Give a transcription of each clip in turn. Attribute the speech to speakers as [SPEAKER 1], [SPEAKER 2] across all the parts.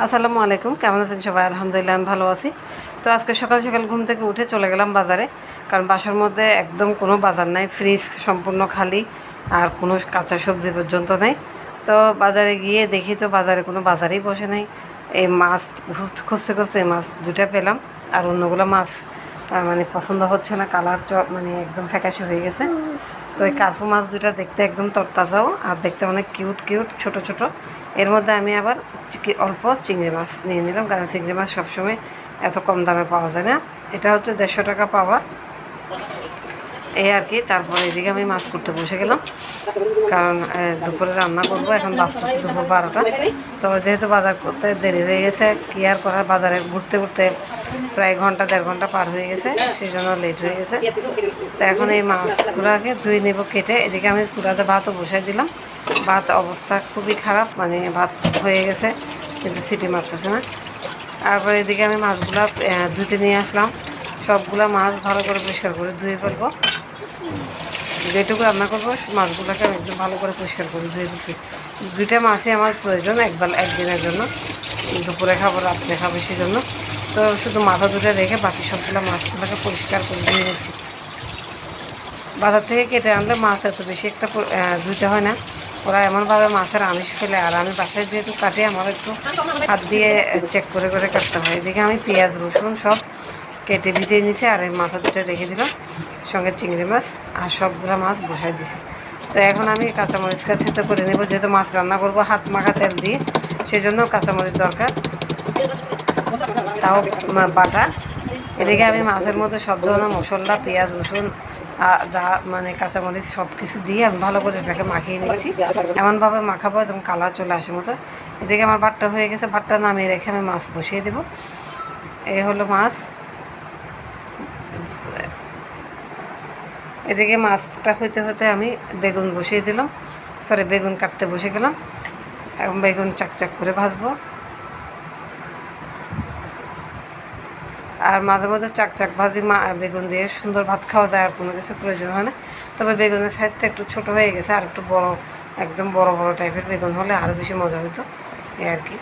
[SPEAKER 1] আসসালামু আলাইকুম, কেমন আছেন সবাই? আলহামদুলিল্লাহ, আমি ভালো আছি। তো আজকে সকাল সকাল ঘুম থেকে উঠে চলে গেলাম বাজারে, কারণ বাসার মধ্যে একদম কোনো বাজার নাই ফ্রিজ সম্পূর্ণ খালি, আর কোনো কাঁচা সবজি পর্যন্ত নেই। তো বাজারে গিয়ে দেখি তো বাজারে কোনো বাজারেই বসে নেই। এই মাছ খুঁজ- খুঁজতে খুঁজতে এই মাছ দুটা পেলাম, আর অন্যগুলো মাছ মানে পছন্দ হচ্ছে না, কালার মানে একদম ফ্যাকাশে হয়ে গেছে। তো এই কার্পু মাছ দুটা দেখতে একদম তরতাজাও আর দেখতে অনেক কিউট কিউট, ছোট ছোট। এর মধ্যে আমি আবার অল্প চিংড়ি মাছ নিয়ে নিলাম, কারণ চিংড়ি মাছ সবসময় এত কম দামে পাওয়া যায় না। এটা হচ্ছে দেড়শো টাকা পাওয়া। এই আর কি, তারপরে এদিকে আমি মাছ করতে বসে গেলাম, কারণ দুপুরে রান্না করব, এখন বাঁচতেছে দুপুর বারোটা। তো যেহেতু বাজার করতে দেরি হয়ে গেছে, কি আর করার, বাজারে ঘুরতে ঘুরতে প্রায় ঘণ্টা, দেড় ঘণ্টা পার হয়ে গেছে, সেই জন্য লেট হয়ে গেছে। তো এখন এই মাছগুলোকে ধুয়ে নেব কেটে। এদিকে আমি চুলাতে ভাতও বসাই দিলাম। ভাত অবস্থা খুবই খারাপ মানে ভাত হয়ে গেছে, কিন্তু সিটি মারতেছে না। তারপরে এদিকে আমি মাছগুলো ধুতে নিয়ে আসলাম। সবগুলা মাছ ভালো করে পরিষ্কার করে ধুয়ে ফেলব। যেটুকু রান্না করব মাছগুলোকে আমি একদম ভালো করে পরিষ্কার করে ধুয়ে দিচ্ছি দুইটা মাছই আমার প্রয়োজন একবার একদিনের জন্য। দুপুরে খাব, রাত্রে খাব, সেই জন্য। তো শুধু মাথা দুটো রেখে বাকি সবগুলো মাছগুলোকে পরিষ্কার করে ধুয়ে নিচ্ছি। বাজার থেকে কেটে আনলে মাছ এত বেশি একটা ধুতে হয় না। ওরা এমনভাবে মাছের আমিষ ফেলে, আর আমি বাসায় যেহেতু কাটি, আমার একটু হাত দিয়ে চেক করে করে কাটতে হয়। এদিকে আমি পেঁয়াজ, রসুন সব কেটে ভিজিয়ে নিছি আর এই মাথা দুটো রেখে দিলাম, সঙ্গে চিংড়ি মাছ আর সবগুলো মাছ বসাই দিছি তো এখন আমি কাঁচামরিচটা থেতে করে নেব, যেহেতু মাছ রান্না করব হাত মাখা তেল দিয়ে সেই জন্য কাঁচামরিচ দরকার। তাও বাটা। এদিকে আমি মাছের মধ্যে সব ধরনের মশলা, পেঁয়াজ, রসুন যা মানে কাঁচামরিচ সব কিছু দিয়ে আমি ভালো করে এটাকে মাখিয়ে নিচ্ছি। এমনভাবে মাখাবো একদম কালার চলে আসে মতো। এদিকে আমার ভাতটা হয়ে গেছে, ভাতটা নামিয়ে রেখে আমি মাছ বসিয়ে দেবো। এ হলো মাছ। এদিকে মাছটা হইতে হতে আমি বেগুন বসিয়ে দিলাম। সরি বেগুন কাটতে বসে গেলাম। এখন বেগুন চাকচাক করে ভাজবো। আর মাঝে মধ্যে চাকচাক ভাজি মা বেগুন দিয়ে সুন্দর ভাত খাওয়া যায় আর কোনো কিছু প্রয়োজন হয় না। তবে বেগুনের সাইজটা একটু ছোট হয়ে গেছে আর একটু বড়, একদম বড় বড় টাইপের বেগুন হলে আরও বেশি মজা হতো এই আর কি।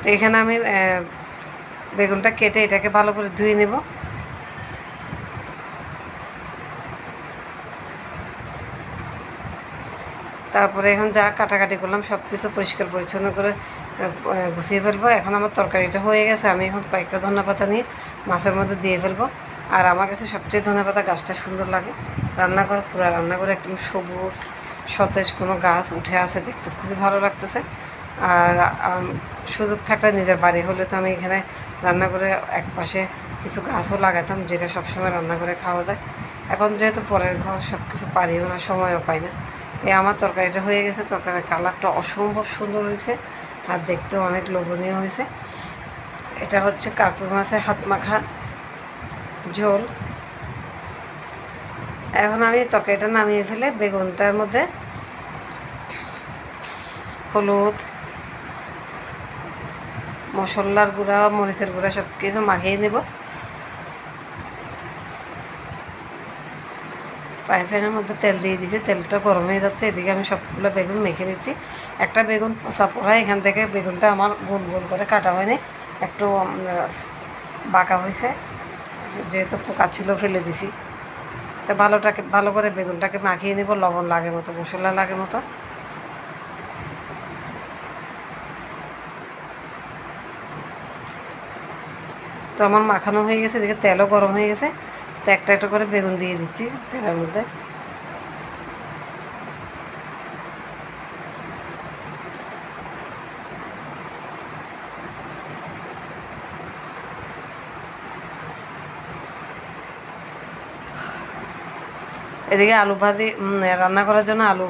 [SPEAKER 1] তো এখানে আমি বেগুনটা কেটে এটাকে ভালো করে ধুয়ে নেব। তারপরে এখন যা কাটাকাটি করলাম, সব কিছু পরিষ্কার পরিচ্ছন্ন করে গুছিয়ে ফেলব। এখন আমার তরকারিটা হয়ে গেছে, আমি এখন কয়েকটা ধনে পাতা নিয়ে মাছের মধ্যে দিয়ে ফেলব। আর আমার কাছে সবচেয়ে ধনে পাতা গাছটা সুন্দর লাগে। রান্না করে, পুরো রান্না করে একদম সবুজ, সতেজ কোনো গাছ উঠে আছে দেখতে খুবই ভালো লাগতেছে। আর সুযোগ থাকলে নিজের বাড়ি হলে তো আমি এখানে রান্না করে এক পাশে কিছু গাছও লাগাতাম, যেটা সবসময় রান্না করে খাওয়া যায়। এখন যেহেতু পরের ঘর সব কিছু পারিও না, সময়ও পাই না। এই আমার তরকারিটা হয়ে গেছে। তরকারির কালারটা অসম্ভব সুন্দর হয়েছে আর দেখতেও অনেক লোভনীয় হয়েছে। এটা হচ্ছে কার্পুর মাছের হাত মাখা ঝোল। এখন আমি তরকারিটা নামিয়ে ফেলে বেগুনটার মধ্যে হলুদ, মশলার গুঁড়া, মরিচের গুঁড়া সব কিছু মাখিয়ে নেব। ফ্রাই প্যানের মধ্যে তেল দিয়ে দিয়েছি, তেলটা গরম হয়ে যাচ্ছে, এদিকে আমি সবগুলো বেগুন মেখে দিচ্ছি। একটা বেগুন পচা পড়া, এখান থেকে বেগুনটা আমার গোল গোল করে কাটা হয়নি, একটু বাঁকা হয়েছে, যেহেতু পোকা ছিল ফেলে দিছি। তো ভালোটাকে, ভালো করে বেগুনটাকে মাখিয়ে নিব, লবণ লাগে মতো, মশলা লাগে মতো। তো আমার মাখানো হয়ে গেছে, এদিকে তেলও গরম হয়ে গেছে। তো একটা একটা করে বেগুন দিয়ে দিচ্ছি তেলের মধ্যে। এদিকে আলু ভাজি রান্না করার জন্য আলু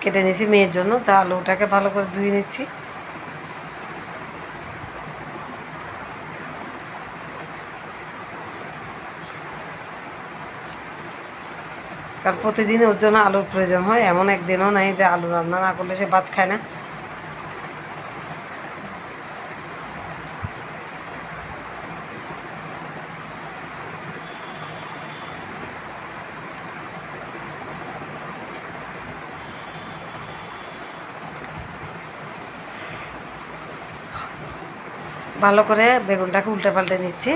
[SPEAKER 1] কেটে নিয়েছি মেয়ের জন্য, তো আলুটাকে ভালো করে ধুয়ে নিচ্ছি। কারণ প্রতিদিন ওর জন্য আলুর প্রয়োজন হয়। এমন একদিনও নাই যে আলু রান্না না করলে সে ভাত খায় না। ভালো করে বেগুনটাকে উল্টে পাল্টে নিচ্ছি।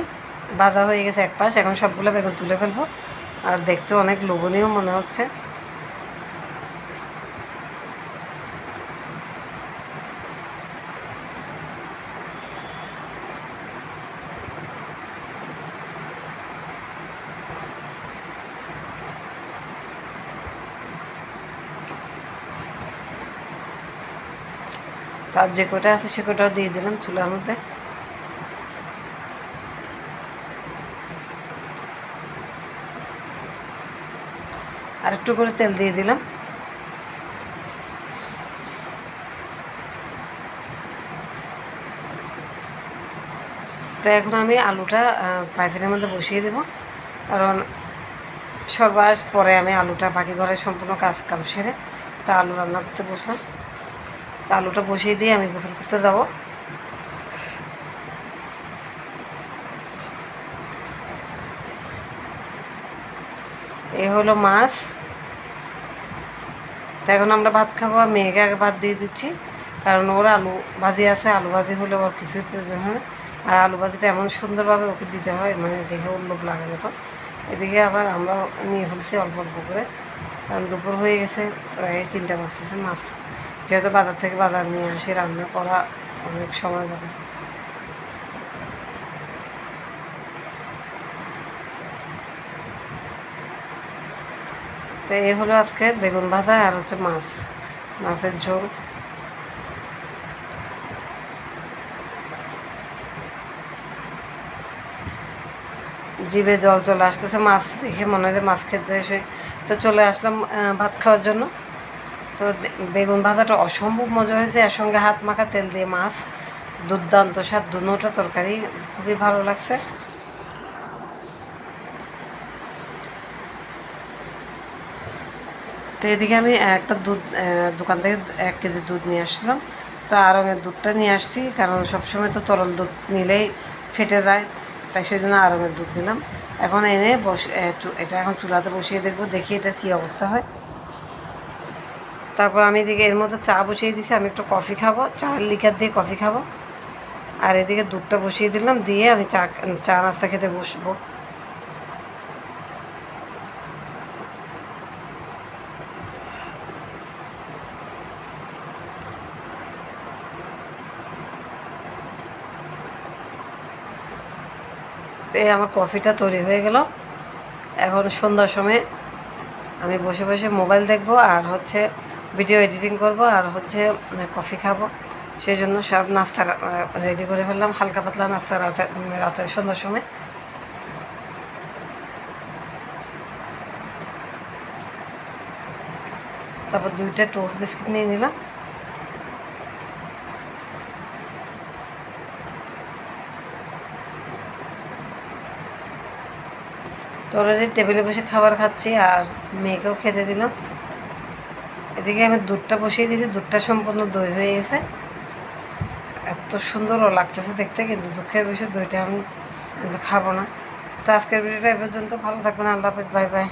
[SPEAKER 1] বাধা হয়ে গেছে এক পাশ, এখন সবগুলো বেগুন তুলে ফেলব। আর দেখতে অনেক লোভনীয় মনে হচ্ছে। তার যে কটা আছে সে কটাও দিয়ে দিলাম চুলার মধ্যে। আর একটু করে তেল দিয়ে দিলাম। তো এখন আমি আলুটা পাইফেনের মধ্যে বসিয়ে দেব। কারণ সর্বাস পরে আমি আলুটা বাকি ঘরে সম্পূর্ণ কাজ কাম সেরে তা আলু রান্না করতে বসলাম। তা আলুটা বসিয়ে দিয়ে আমি গোসল করতে যাব। এ হলো মাছ। এখন আমরা ভাত খাব আর মেয়েকে আগে ভাত দিয়ে দিচ্ছি। কারণ ওর আলু ভাজি আছে, আলু ভাজি হলে ওর কিছুই প্রয়োজন হয় আর আলু ভাজিটা এমন সুন্দরভাবে ওকে দিতে হয় মানে দেখে ওর লোভ লাগে মতো এদিকে আবার আমরা নিয়ে ফেলছি অল্প অল্প করে। কারণ দুপুর হয়ে গেছে, প্রায় তিনটা বাজতেছে মাছ। যেহেতু বাজার থেকে বাজার নিয়ে আসি, রান্না করা অনেক সময় লাগে। তো এই হলো আজকে বেগুন ভাজা আর হচ্ছে মাছ, মাছের ঝোল। জিভে জল চলে আসতেছে, মাছ দেখে মনে হয় যে মাছ খেতে এসে তো চলে আসলাম ভাত খাওয়ার জন্য। তো বেগুন ভাজাটা অসম্ভব মজা হয়েছে এর সঙ্গে হাত মাখা তেল দিয়ে মাছ। দুর্দান্ত স্বাদ দুটোটা তরকারি, খুবই ভালো লাগছে। তো এদিকে আমি একটা দুধ দোকান থেকে এক কেজি দুধ নিয়ে আসছিলাম। তো আরঙের দুধটা নিয়ে আসছি, কারণ সবসময় তো তরল দুধ নিলেই ফেটে যায়, তাই সেই জন্য আরঙের দুধ নিলাম। এখন এনে বসে চু- এটা এখন চুলাতে বসিয়ে দেখব, দেখি এটার কী অবস্থা হয়। তারপর আমি এদিকে এর মধ্যে চা বসিয়ে দিয়েছি আমি একটু কফি খাব, চায়ের লিকার দিয়ে কফি খাব। আর এদিকে দুধটা বসিয়ে দিলাম, দিয়ে আমি চা চা নাস্তা খেতে বসবো। এই আমার কফিটা তৈরি হয়ে গেল। এখন সন্ধ্যার সময় আমি বসে বসে মোবাইল দেখব আর হচ্ছে ভিডিও এডিটিং করব আর হচ্ছে কফি খাব। সেই জন্য সব নাস্তা রেডি করে ফেললাম, হালকা পাতলা নাস্তা রাতে রাতের সন্ধ্যার সময়। তারপর দুইটা টোস্ট বিস্কিট নিয়ে নিলাম। তো অলরেডি টেবিলে বসে খাবার খাচ্ছি আর মেয়েকেও খেতে দিলাম। এদিকে আমি দুধটা বসিয়ে দিয়েছি, দুধটা সম্পূর্ণ দই হয়ে গেছে। এত সুন্দরও লাগতেছে দেখতে, কিন্তু দুঃখের বিষয় দইটা আমি কিন্তু খাব না। তো আজকের ভিডিওটা এ পর্যন্ত, ভালো থাকবেন, আল্লাহ হাফেজ, বাই বাই।